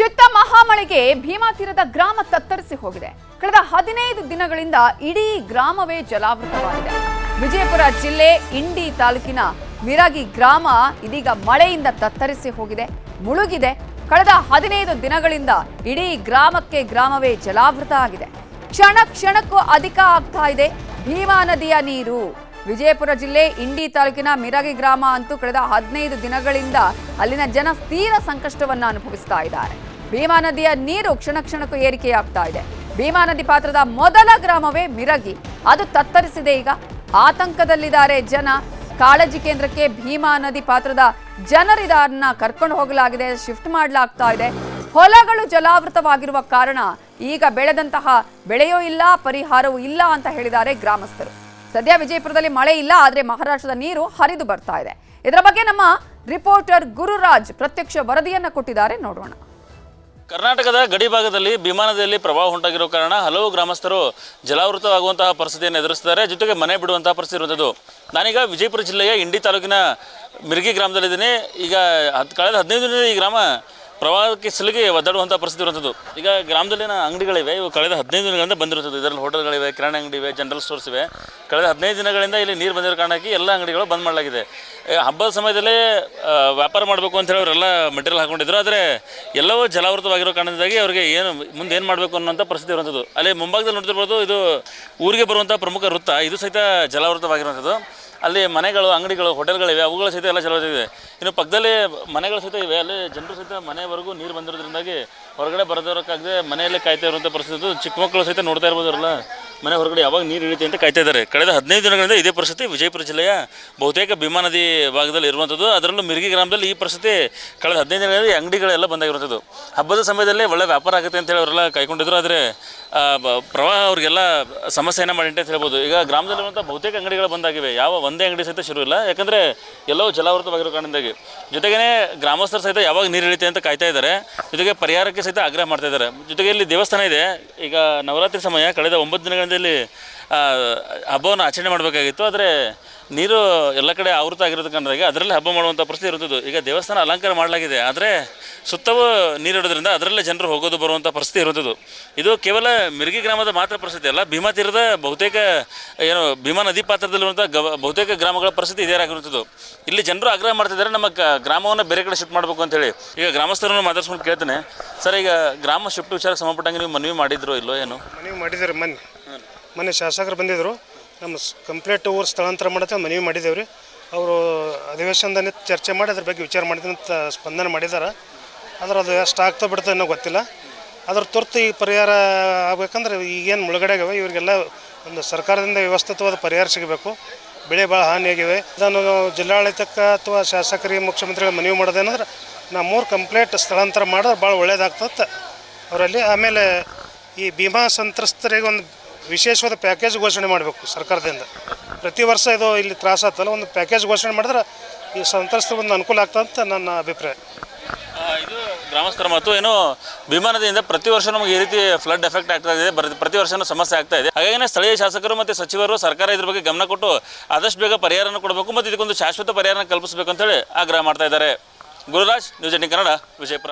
ಚಿತ್ತ ಮಹಾಮಳೆಗೆ ಭೀಮಾ ತೀರದ ಗ್ರಾಮ ತತ್ತರಿಸಿ ಹೋಗಿದೆ. ಕಳೆದ ಹದಿನೈದು ದಿನಗಳಿಂದ ಇಡೀ ಗ್ರಾಮವೇ ಜಲಾವೃತವಾಗಿದೆ. ವಿಜಯಪುರ ಜಿಲ್ಲೆ ಇಂಡಿ ತಾಲೂಕಿನ ಮಿರಾಗಿ ಗ್ರಾಮ ಇದೀಗ ಮಳೆಯಿಂದ ತತ್ತರಿಸಿ ಹೋಗಿದೆ. ಮುಳುಗಿದೆ. ಕಳೆದ ಹದಿನೈದು ದಿನಗಳಿಂದ ಇಡೀ ಗ್ರಾಮಕ್ಕೆ ಗ್ರಾಮವೇ ಜಲಾವೃತ ಆಗಿದೆ. ಕ್ಷಣ ಕ್ಷಣಕ್ಕೂ ಅಧಿಕ ಆಗ್ತಾ ಇದೆ. ಭೀಮಾ ನದಿಯ ನೀರು. ವಿಜಯಪುರ ಜಿಲ್ಲೆ ಇಂಡಿ ತಾಲೂಕಿನ ಮಿರಗಿ ಗ್ರಾಮ ಅಂತೂ ಕಳೆದ ಹದಿನೈದು ದಿನಗಳಿಂದ ಅಲ್ಲಿನ ಜನ ತೀವ್ರ ಸಂಕಷ್ಟವನ್ನು ಅನುಭವಿಸ್ತಾ ಇದ್ದಾರೆ. ಭೀಮಾ ನದಿಯ ನೀರು ಕ್ಷಣ ಕ್ಷಣಕ್ಕೂ ಏರಿಕೆಯಾಗ್ತಾ ಇದೆ. ಭೀಮಾ ನದಿ ಪಾತ್ರದ ಮೊದಲ ಗ್ರಾಮವೇ ಮಿರಗಿ. ಅದು ತತ್ತರಿಸಿದೆ ಈಗ. ಆತಂಕದಲ್ಲಿದ್ದಾರೆ ಜನ. ಕಾಳಜಿ ಕೇಂದ್ರಕ್ಕೆ ಭೀಮಾ ನದಿ ಪಾತ್ರದ ಜನರಿದಾರನ್ನ ಕರ್ಕೊಂಡು ಹೋಗಲಾಗಿದೆ. ಶಿಫ್ಟ್ ಮಾಡಲಾಗ್ತಾ ಇದೆ. ಹೊಲಗಳು ಜಲಾವೃತವಾಗಿರುವ ಕಾರಣ ಈಗ ಬೆಳೆದಂತಹ ಬೆಳೆಯೂ ಇಲ್ಲ, ಪರಿಹಾರವೂ ಇಲ್ಲ ಅಂತ ಹೇಳಿದ್ದಾರೆ ಗ್ರಾಮಸ್ಥರು. ಸದ್ಯ ವಿಜಯಪುರದಲ್ಲಿ ಮಳೆ ಇಲ್ಲ, ಆದರೆ ಮಹಾರಾಷ್ಟ್ರದ ನೀರು ಹರಿದು ಬರ್ತಾ ಇದೆ. ಇದರ ಬಗ್ಗೆ ನಮ್ಮ ರಿಪೋರ್ಟರ್ ಗುರುರಾಜ್ ಪ್ರತ್ಯಕ್ಷ ವರದಿಯನ್ನು ಕೊಟ್ಟಿದ್ದಾರೆ. ನೋಡೋಣ. ಕರ್ನಾಟಕದ ಗಡಿ ಭಾಗದಲ್ಲಿ ವಿಮಾನದಲ್ಲಿ ಪ್ರಭಾವ ಉಂಟಾಗಿರೋ ಕಾರಣ ಹಲವು ಗ್ರಾಮಸ್ಥರು ಜಲಾವೃತವಾಗುವಂತಹ ಪರಿಸ್ಥಿತಿಯನ್ನು ಎದುರಿಸಿದ್ದಾರೆ ಜೊತೆಗೆ ಮನೆ ಬಿಡುವಂತಹ ಪರಿಸ್ಥಿತಿ ಇರುವಂಥದ್ದು. ನಾನೀಗ ವಿಜಯಪುರ ಜಿಲ್ಲೆಯ ಇಂಡಿ ತಾಲೂಕಿನ ಮಿರ್ಗಿ ಗ್ರಾಮದಲ್ಲಿದ್ದೀನಿ. ಈಗ ಹತ್ತು ಕಳೆದ ಹದಿನೈದು ದಿನದಿಂದ ಈ ಗ್ರಾಮ ಪ್ರವಾಹಕ್ಕೆ ಸಲಿಗೆ ಒದ್ದಾಡುವಂಥ ಪರಿಸ್ಥಿತಿ ಇರುವಂಥದ್ದು. ಈಗ ಗ್ರಾಮದಲ್ಲಿನ ಅಂಗಡಿಗಳಿವೆ, ಇವು ಕಳೆದ ಹದಿನೈದು ದಿನಗಳಿಂದ ಬಂದಿರುತ್ತದೆ ಇದರಲ್ಲಿ ಹೋಟೆಲ್ಗಳಿವೆ, ಕಿರಾಣಿ ಅಂಗಡಿ ಇವೆ ಜನರಲ್ ಸ್ಟೋರ್ಸ್ ಇವೆ. ಕಳೆದ ಹದಿನೈದು ದಿನಗಳಿಂದ ಇಲ್ಲಿ ನೀರು ಬಂದಿರೋ ಕಾರಣಕ್ಕೆ ಎಲ್ಲ ಅಂಗಡಿಗಳು ಬಂದ್ ಮಾಡಲಾಗಿದೆ. ಹಬ್ಬದ ಸಮಯದಲ್ಲೇ ವ್ಯಾಪಾರ ಮಾಡಬೇಕು ಅಂತ ಹೇಳಿ ಅವರೆಲ್ಲ ಮೆಟೀರಿಯಲ್ ಹಾಕೊಂಡಿದ್ರು. ಆದರೆ ಎಲ್ಲವೂ ಜಲಾವೃತವಾಗಿರೋ ಕಾರಣದಿಂದಾಗಿ ಅವರಿಗೆ ಏನು, ಮುಂದೆ ಏನು ಮಾಡಬೇಕು ಅನ್ನೋಂಥ ಪರಿಸ್ಥಿತಿ ಇರುವಂಥದ್ದು. ಅಲ್ಲಿ ಮುಂಭಾಗದಲ್ಲಿ ನೋಡ್ತಿರ್ಬೋದು, ಇದು ಊರಿಗೆ ಬರುವಂಥ ಪ್ರಮುಖ ವೃತ್ತ. ಇದು ಸಹಿತ ಜಲಾವೃತವಾಗಿರುವಂಥದ್ದು. ಅಲ್ಲಿ ಮನೆಗಳು, ಅಂಗಡಿಗಳು ಹೋಟೆಲ್ಗಳಿವೆ ಅವುಗಳ ಸಹಿತ ಎಲ್ಲ ಚಲೋತಿದೆ ಇನ್ನು ಪಕ್ಕದಲ್ಲಿ ಮನೆಗಳು ಸಹಿತ ಇವೆ. ಅಲ್ಲಿ ಜನರು ಸಹಿತ ಮನೆವರೆಗೂ ನೀರು ಬಂದಿರೋದ್ರಿಂದಾಗಿ ಹೊರಗಡೆ ಬರೋದಕ್ಕಾಗದೆ ಮನೆಯಲ್ಲೇ ಕಾಯ್ತಾ ಇರುವಂಥ ಪರಿಸ್ಥಿತಿ. ಚಿಕ್ಕ ಮಕ್ಕಳು ಸಹಿತ ನೋಡ್ತಾ ಇರ್ಬೋದಲ್ಲ? ಮನೆ ಹೊರಗಡೆ ಯಾವಾಗ ನೀರು ಇಳಿತೆ ಅಂತ ಕಾಯ್ತಾ ಇದ್ದಾರೆ. ಕಳೆದ ಹದಿನೈದು ದಿನಗಳಿಂದ ಇದೇ ಪರಿಸ್ಥಿತಿ ವಿಜಯಪುರ ಜಿಲ್ಲೆಯ ಬಹುತೇಕ ಭೀಮಾ ನದಿ ಭಾಗದಲ್ಲಿ ಇರುವಂಥದ್ದು ಅದರಲ್ಲೂ ಮಿರ್ಗಿ ಗ್ರಾಮದಲ್ಲಿ ಈ ಪರಿಸ್ಥಿತಿ ಕಳೆದ ಹದಿನೈದು ದಿನಗಳಲ್ಲಿ ಅಂಗಡಿಗಳೆಲ್ಲ ಬಂದಾಗಿರುವಂಥದ್ದು ಹಬ್ಬದ ಸಮಯದಲ್ಲಿ ಒಳ್ಳೆ ವ್ಯಾಪಾರ ಆಗುತ್ತೆ ಅಂತ ಹೇಳಿ ಅವರೆಲ್ಲ ಕಾಯ್ಕೊಂಡಿದ್ರು ಆದರೆ ಪ್ರವಾಹ ಅವರಿಗೆಲ್ಲ ಸಮಸ್ಯೆಯನ್ನು ಮಾಡಿ ಅಂತ ಹೇಳ್ಬೋದು. ಈಗ ಗ್ರಾಮದಲ್ಲಿರುವಂಥ ಬಹುತೇಕ ಅಂಗಡಿಗಳು ಬಂದಾಗಿವೆ. ಯಾವ ಒಂದೇ ಅಂಗಡಿ ಸಹಿತ ಶುರು ಇಲ್ಲ. ಯಾಕಂದರೆ ಎಲ್ಲವೂ ಜಲಾವೃತವಾಗಿರೋ ಕಾರಣದಿಂದಾಗಿ. ಜೊತೆಗೇ ಗ್ರಾಮಸ್ಥರು ಸಹಿತ ಯಾವಾಗ ನೀರು ಇಳಿತೆ ಅಂತ ಕಾಯ್ತಾ ಇದ್ದಾರೆ. ಜೊತೆಗೆ ಪರಿಹಾರಕ್ಕೆ ಸಹಿತ ಆಗ್ರಹ ಮಾಡ್ತಾ ಇದ್ದಾರೆ. ಜೊತೆಗೆ ಇಲ್ಲಿ ದೇವಸ್ಥಾನ ಇದೆ. ಈಗ ನವರಾತ್ರಿ ಸಮಯ, ಕಳೆದ ಒಂಬತ್ತು ದಿನಗಳಿಂದ ಇಲ್ಲಿ ಹಬ್ಬವನ್ನು ಆಚರಣೆ ಮಾಡಬೇಕಾಗಿತ್ತು. ಆದರೆ ನೀರು ಎಲ್ಲ ಕಡೆ ಆವೃತ ಆಗಿರೋದ ಅದರಲ್ಲಿ ಹಬ್ಬ ಮಾಡುವಂಥ ಪರಿಸ್ಥಿತಿ ಇರುತ್ತದೆ ಈಗ ದೇವಸ್ಥಾನ ಅಲಂಕಾರ ಮಾಡಲಾಗಿದೆ ಆದರೆ ಸುತ್ತವೂ ನೀರಿಡೋದ್ರಿಂದ ಅದರಲ್ಲೇ ಜನರು ಹೋಗೋದು ಬರುವಂಥ ಪರಿಸ್ಥಿತಿ ಇರುತ್ತದೆ ಇದು ಕೇವಲ ಮಿರ್ಗಿ ಗ್ರಾಮದ ಮಾತ್ರ ಪರಿಸ್ಥಿತಿ ಅಲ್ಲ ಭೀಮಾ ತೀರದ ಬಹುತೇಕ ಏನು ಭೀಮಾ ನದಿ ಪಾತ್ರದಲ್ಲಿರುವಂಥ ಗ ಬಹುತೇಕ ಗ್ರಾಮಗಳ ಪರಿಸ್ಥಿತಿ ಇದೇ ಆಗಿರುತ್ತದೆ ಇಲ್ಲಿ ಜನರು ಆಗ್ರಹ ಮಾಡ್ತಿದ್ದಾರೆ ನಮ್ಮ ಗ್ರಾಮವನ್ನು ಬೇರೆ ಕಡೆ ಶಿಫ್ಟ್ ಮಾಡಬೇಕು ಅಂತೇಳಿ ಈಗ ಗ್ರಾಮಸ್ಥರನ್ನು ಮಾತಾಡ್ಸ್ಕೊಂಡು ಕೇಳ್ತೇನೆ. ಸರ್ ಈಗ ಗ್ರಾಮ ಶಿಫ್ಟ್ ವಿಚಾರಕ್ಕೆ ಸಂಬಂಧಪಟ್ಟಂಗೆ ನೀವು ಮನವಿ ಮಾಡಿದ್ರು ಇಲ್ಲೋ ಏನು? ಮನವಿ ಮಾಡಿದ್ದಾರೆ ಮನೆ ಮೊನ್ನೆ ಶಾಸಕರು ಬಂದಿದ್ದರು. ನಮ್ಮ ಕಂಪ್ಲೀಟ್ ಊರು ಸ್ಥಳಾಂತರ ಮಾಡತ್ತೆ ಮನವಿ ಮಾಡಿದ್ದೇವೆ ರೀ ಅವರು ಅಧಿವೇಶನದಲ್ಲಿ ಚರ್ಚೆ ಮಾಡಿ ಅದ್ರ ಬಗ್ಗೆ ವಿಚಾರ ಮಾಡಿದಂತ ಅಂತ ಸ್ಪಂದನೆ ಮಾಡಿದ್ದಾರೆ ಆದ್ರೆ ಅದು ಎಷ್ಟು ಆಗ್ತಾ ಬಿಡ್ತದೆ ಅನ್ನೋ ಗೊತ್ತಿಲ್ಲ. ಅದ್ರ ತುರ್ತು ಈ ಪರಿಹಾರ ಆಗ್ಬೇಕಂದ್ರೆ ಈಗೇನು ಮುಳುಗಡೆ ಆಗ್ಯಾವ, ಇವರಿಗೆಲ್ಲ ಒಂದು ಸರ್ಕಾರದಿಂದ ವ್ಯವಸ್ಥಿತವಾದ ಪರಿಹಾರ ಸಿಗಬೇಕು. ಬೆಳೆ ಭಾಳ ಹಾನಿಯಾಗಿವೆ. ಇದನ್ನು ನಾವು ಜಿಲ್ಲಾಡಳಿತಕ್ಕೆ ಅಥವಾ ಶಾಸಕರಿಗೆ ಮುಖ್ಯಮಂತ್ರಿಗಳ ಮನವಿ ಮಾಡೋದೇನಂದ್ರೆ ನಮ್ಮೂರು ಕಂಪ್ಲೀಟ್ ಸ್ಥಳಾಂತರ ಮಾಡಿದ್ರೆ ಭಾಳ ಒಳ್ಳೇದಾಗ್ತದೆ ಅವರಲ್ಲಿ ಆಮೇಲೆ ಈ ಭೀಮಾ ಸಂತ್ರಸ್ತರಿಗೆ ಒಂದು ವಿಶೇಷವಾದ ಪ್ಯಾಕೇಜ್ ಘೋಷಣೆ ಮಾಡಬೇಕು ಸರ್ಕಾರದಿಂದ. ಪ್ರತಿ ವರ್ಷ ಇದು ಇಲ್ಲಿ ತ್ರಾಸ ಆಗ್ತಲ್ಲ ಒಂದು ಪ್ಯಾಕೇಜ್ ಘೋಷಣೆ ಮಾಡಿದ್ರೆ ಈ ಸಂತ್ರಸ್ತರಿಗೆ ಒಂದು ಅನುಕೂಲ ಆಗ್ತದೆ ಅಂತ ನನ್ನ ಅಭಿಪ್ರಾಯ. ಇದು ಗ್ರಾಮಸ್ಥರ ಮತ್ತು ಏನು ವಿಮಾನದಿಂದ ಪ್ರತಿ ವರ್ಷ ನಮಗೆ ಈ ರೀತಿ ಫ್ಲಡ್ ಎಫೆಕ್ಟ್ ಆಗ್ತಾ ಇದೆ ಪ್ರತಿ ವರ್ಷನೂ ಸಮಸ್ಯೆ ಆಗ್ತಾ ಇದೆ. ಹಾಗಾಗಿ ಸ್ಥಳೀಯ ಶಾಸಕರು ಮತ್ತು ಸಚಿವರು ಸರ್ಕಾರ ಇದ್ರ ಬಗ್ಗೆ ಗಮನ ಕೊಟ್ಟು ಆದಷ್ಟು ಬೇಗ ಪರಿಹಾರನ ಕೊಡಬೇಕು ಮತ್ತು ಇದಕ್ಕೊಂದು ಶಾಶ್ವತ ಪರಿಹಾರನ ಕಲ್ಪಿಸಬೇಕು ಅಂತೇಳಿ ಆಗ್ರಹ ಮಾಡ್ತಾ ಇದ್ದಾರೆ. ಗುರುರಾಜ್, ನ್ಯೂಸ್ ಕನ್ನಡ, ವಿಜಯಪುರ.